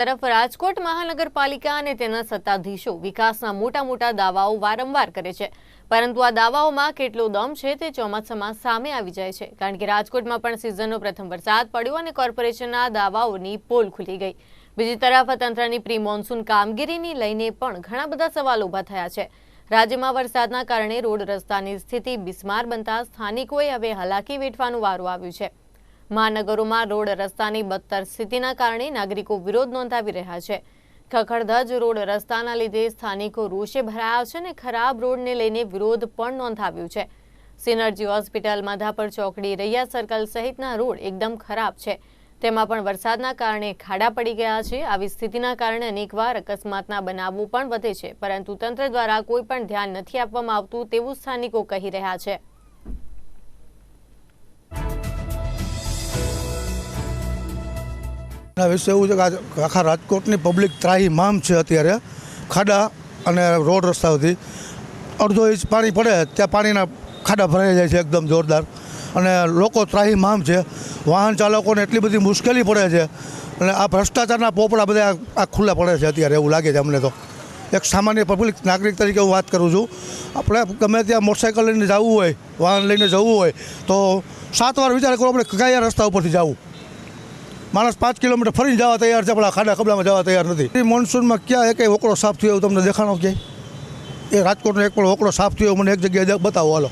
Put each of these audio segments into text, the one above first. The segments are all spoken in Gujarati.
તરફ રાજકોટ મહાનગરપાલિકા અને તેના સત્તાધીશો વિકાસના મોટા મોટા દાવાઓ વારંવાર કરે છે. પરંતુ આ દાવાઓમાં કેટલો દમ છે તે ચોમાસામાં સામે આવી જાય છે. કારણ કે રાજકોટમાં પણ સિઝનનો પ્રથમ વરસાદ પડ્યો અને કોર્પોરેશનના દાવાઓની પોલ ખુલી ગઈ. બીજી તરફ તંત્રની પ્રી મોન્સૂન કામગીરીની લઈને પણ ઘણા બધા સવાલો ઊભા થયા છે. રાજ્યમાં વરસાદના કારણે રોડ રસ્તાની સ્થિતિ બિસ્માર બનતા સ્થાનિકોએ હવે હાલાકી વેઠવાનું વારો આવ્યું છે. મહાનગરોમાં રોડ રસ્તાની બદતર સ્થિતિના કારણે નાગરિકો વિરોધ નોંધાવી રહ્યા છે. ખખડધજ રોડ રસ્તાના લીધે સ્થાનિકો રોષે ભરાયા છે અને ખરાબ રોડને લઈને વિરોધ પણ નોંધાવ્યું છે. સિનર્જી હોસ્પિટલ માધાપર ચોકડી રૈયા સર્કલ સહિતના રોડ એકદમ ખરાબ છે. તેમાં પણ વરસાદના કારણે ખાડા પડી ગયા છે. આવી સ્થિતિના કારણે અનેકવાર અકસ્માતના બનાવો પણ વધે છે. પરંતુ તંત્ર દ્વારા કોઈ પણ ધ્યાન નથી આપવામાં આવતું તેવું સ્થાનિકો કહી રહ્યા છે. એના વિશે એવું છે કે આખા રાજકોટની પબ્લિક ત્રાહી મામ છે અત્યારે. ખાડા અને રોડ રસ્તાઓથી. અડધો ઇંચ પાણી પડે, ત્યાં પાણીના ખાડા ભરાઈ જાય છે એકદમ જોરદાર. અને લોકો ત્રાહી મામ છે. વાહન ચાલકોને એટલી બધી મુશ્કેલી પડે છે. અને આ ભ્રષ્ટાચારના પોપડા બધા આ ખુલ્લા પડે છે અત્યારે એવું લાગે છે અમને તો. એક સામાન્ય પબ્લિક નાગરિક તરીકે હું વાત કરું છું. આપણે ગમે ત્યાં મોટરસાઇકલ લઈને જવું હોય, વાહન લઈને જવું હોય, તો સાત વાર વિચાર કરો આપણે કયા રસ્તા ઉપરથી જવું. માણસ પાંચ કિલોમીટર ફરીને જવા તૈયાર છે, પણ આ ખાડા ખબલામાં જવા તૈયાર નથી. મોન્સૂનમાં ક્યાં એક ઓકળો સાફ થયો એવું તમને દેખાણો કે? એ રાજકોટનો એક પણ ઓકળો સાફ થયો મને એક જગ્યાએ બતાવો, હાલો.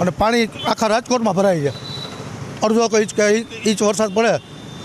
અને પાણી આખા રાજકોટમાં ભરાય છે. અડધો કે ઇંચ કે ઇંચ વરસાદ પડે,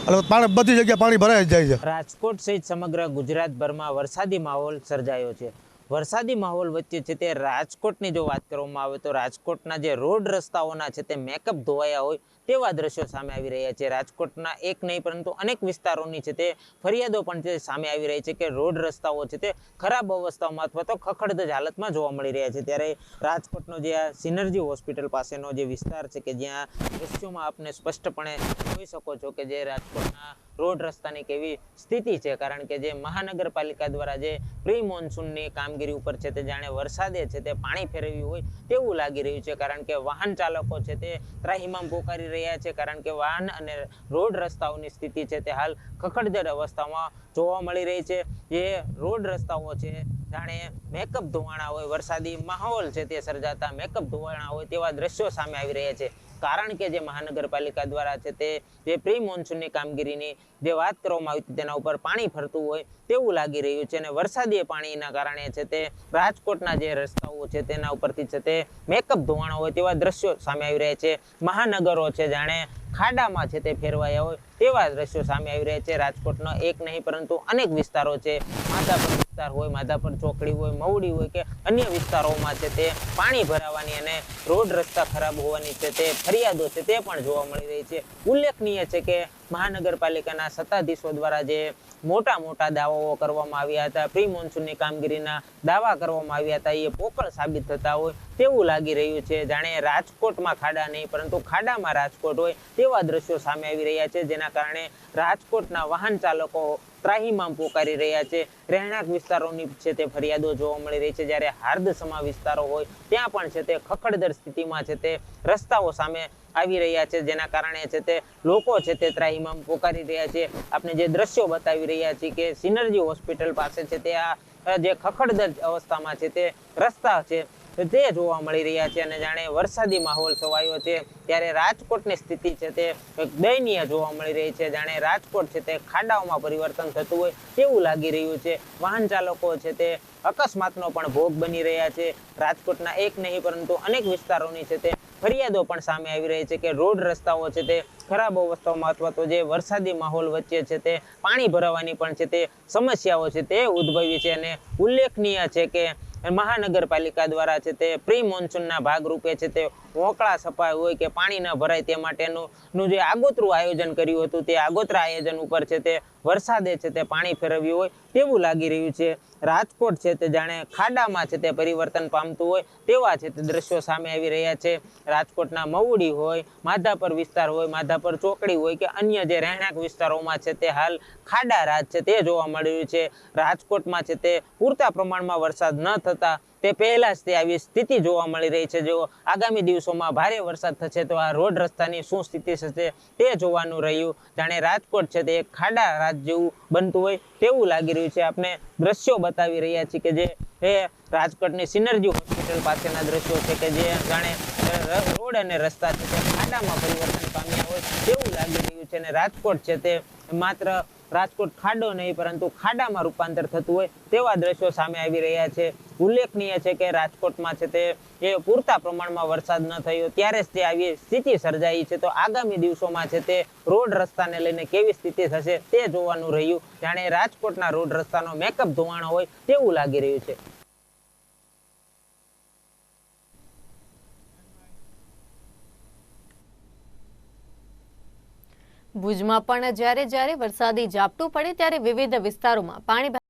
એટલે પાણી બધી જગ્યાએ પાણી ભરાઈ જાય છે. રાજકોટ સહિત સમગ્ર ગુજરાતભરમાં વરસાદી માહોલ સર્જાયો છે. વરસાદી માહોલ વચ્ચે છે તે રાજકોટની જો વાત કરવામાં આવે તો રાજકોટના જે રોડ રસ્તાઓના છે તે મેકઅપ ધોવાયા હોય તેવા દ્રશ્યો સામે આવી રહ્યા છે. રાજકોટના એક નહીં, પરંતુ અનેક વિસ્તારોની છે તે ફરિયાદો પણ છે સામે આવી રહી છે કે રોડ રસ્તાઓ છે તે ખરાબ અવસ્થામાં અથવા તો ખખડધજ હાલતમાં જોવા મળી રહ્યા છે. ત્યારે રાજકોટનો જે આ સિનર્જી હોસ્પિટલ પાસેનો જે વિસ્તાર છે કે જ્યાં દ્રશ્યોમાં આપને સ્પષ્ટપણે જોઈ શકો છો કે જે રાજકોટના રોડ રસ્તાની કેવી સ્થિતિ છે. કારણ કે જે મહાનગરપાલિકા દ્વારા જે પ્રી મોન્સૂનની કામગીરી ઉપર છે તે જાણે વરસાદે છે તે પાણી ફેરવ્યું હોય તેવું લાગી રહ્યું છે. કારણ કે વાહન ચાલકો છે તે ત્રાહિમામ પોકારી રહ્યા છે કારણ કે વાહન અને રોડ રસ્તાઓની સ્થિતિ છે તે હાલ ખખડધડ અવસ્થામાં જોવા મળી રહી છે. જે રોડ રસ્તાઓ છે, જાણે મેકઅપ ધોવાણા હોય, વરસાદી માહોલ છે તે સર્જાતા મેકઅપ ધોવાણા હોય તેવા દ્રશ્યો સામે આવી રહ્યા છે. કારણ કે જે મહાનગરપાલિકા દ્વારા છે તે જે પ્રી મોન્સૂનની કામગીરીની જે વાત કરવામાં આવી હતી તેના ઉપર પાણી ફરતું હોય તેવું લાગી રહ્યું છે અને વરસાદી પાણીના કારણે છે તે રાજકોટના જે રસ્તાઓ છે તેના ઉપરથી છે તે મેકઅપ ધોવાણા હોય તેવા દ્રશ્યો સામે આવી રહ્યા છે. મહાનગરો છે જાણે ખાડામાં છે તે ફેરવાયા હોય તેવા દ્રશ્યો સામે આવી રહ્યા છે. રાજકોટનો એક નહીં, પરંતુ અનેક વિસ્તારો છે. માધાપર વિસ્તાર હોય, માધાપર ચોકડી હોય મવડી હોય કે અન્ય વિસ્તારોમાં છે તે પાણી ભરાવાની અને રોડ રસ્તા ખરાબ હોવાની છે તે ફરિયાદો છે તે પણ જોવા મળી રહી છે. ઉલ્લેખનીય છે કે મહાનગરપાલિકાના સત્તાધીશો દ્વારા જે મોટા મોટા દાવાઓ કરવામાં આવ્યા હતા, પ્રી મોન્સૂનની કામગીરીના દાવા કરવામાં આવ્યા હતા, એ પોકળ સાબિત થતા હોય તેવું લાગી રહ્યું છે. જાણે રાજકોટમાં ખાડા નહીં, પરંતુ ખાડામાં રાજકોટ હોય તેવા દ્રશ્યો સામે આવી રહ્યા છે. જેના કારણે રાજકોટના વાહન ચાલકો ત્રાહીમામ પોકારી રહ્યા છે. રહેણાંક વિસ્તારોની છે તે ફરિયાદો જોવા મળી રહી છે. જ્યારે હાર્દસમા વિસ્તારો હોય, ત્યાં પણ છે તે ખખડદર સ્થિતિમાં છે તે રસ્તાઓ સામે આવી રહ્યા છે. જેના કારણે છે તે લોકો છે તે ત્રાહીમામ પોકારી રહ્યા છે. આપણે જે દ્રશ્યો બતાવી રહ્યા છીએ કે સિનર્જી હોસ્પિટલ પાસે છે તે આ જે ખખડદર અવસ્થામાં છે તે રસ્તા છે તે જોવા મળી રહ્યા છે અને જાણે વરસાદી માહોલ છવાયો છે. ત્યારે રાજકોટની સ્થિતિ છે તે દયનીય જોવા મળી રહી છે. જાણે રાજકોટ છે તે ખાડાઓમાં પરિવર્તન થતું હોય તેવું લાગી રહ્યું છે. વાહન ચાલકો છે તે અકસ્માતનો પણ ભોગ બની રહ્યા છે. રાજકોટના એક નહીં, પરંતુ અનેક વિસ્તારોની છે તે ફરિયાદો પણ સામે આવી રહી છે કે રોડ રસ્તાઓ છે તે ખરાબ અવસ્થામાં અથવા તો જે વરસાદી માહોલ વચ્ચે છે તે પાણી ભરાવાની પણ છે તે સમસ્યાઓ છે તે ઉદ્ભવી છે અને ઉલ્લેખનીય છે કે મહાનગરપાલિકા દ્વારા છે તે પ્રી મોન્સૂનના ભાગરૂપે છે તે મોકળા સફાઈ હોય કે પાણી ન ભરાય તે માટેનું, નું જે આગોતરું આયોજન કર્યું હતું તે આગોતરા આયોજન ઉપર છે તે વરસાદે છે તે પાણી ફેરવ્યું હોય તેવું લાગી રહ્યું છે. રાજકોટ છે તે જાણે ખાડામાં છે તે પરિવર્તન પામતું હોય તેવા છે તે દ્રશ્યો સામે આવી રહ્યા છે. રાજકોટના મવડી હોય, માધાપર વિસ્તાર હોય, માધાપર ચોકડી હોય કે અન્ય જે રહેણાંક વિસ્તારોમાં છે તે હાલ ખાડા રાજ છે તે જોવા મળી રહ્યું છે. રાજકોટમાં છે તે પૂરતા પ્રમાણમાં વરસાદ ન થતા તે પહેલા જ તે આવી સ્થિતિ જોવા મળી રહી છે. જો આગામી દિવસોમાં ભારે વરસાદ થશે તો આ રોડ રસ્તાની શું સ્થિતિ થશે તે જોવાનું રહ્યું. જાણે રાજકોટ છે તે એક ખાડા રાજ જેવું બનતું હોય તેવું લાગી રહ્યું છે. આપણે દ્રશ્યો બતાવી રહ્યા છીએ કે જે એ રાજકોટની સિનર્જી હોસ્પિટલ પાસેના દ્રશ્યો છે કે જે જાણે રોડ અને રસ્તા છે તે ખાડામાં પરિવર્તન પામ્યા હોય તેવું લાગી રહ્યું છે. અને રાજકોટ છે તે માત્ર રાજકોટ ખાડો નહીં, પરંતુ ખાડામાં રૂપાંતર થતું હોય તેવા દ્રશ્યો સામે આવી રહ્યા છે. ઉલ્લેખનીય છે કે રાજકોટમાં છે તે, એ પૂરતા પ્રમાણમાં વરસાદ ન થયો. ત્યારે જ તે આવી સ્થિતિ સર્જાઈ છે. તો આગામી દિવસોમાં છે તે રોડ રસ્તાને લઈને કેવી સ્થિતિ થશે તે જોવાનું રહ્યું. જાણે રાજકોટના રોડ રસ્તાનો મેકઅપ ધોવાણો હોય તેવું લાગી રહ્યું છે. ભુજમાં પણ જ્યારે જ્યારે વરસાદી ઝાપટું પડે ત્યારે વિવિધ વિસ્તારોમાં પાણી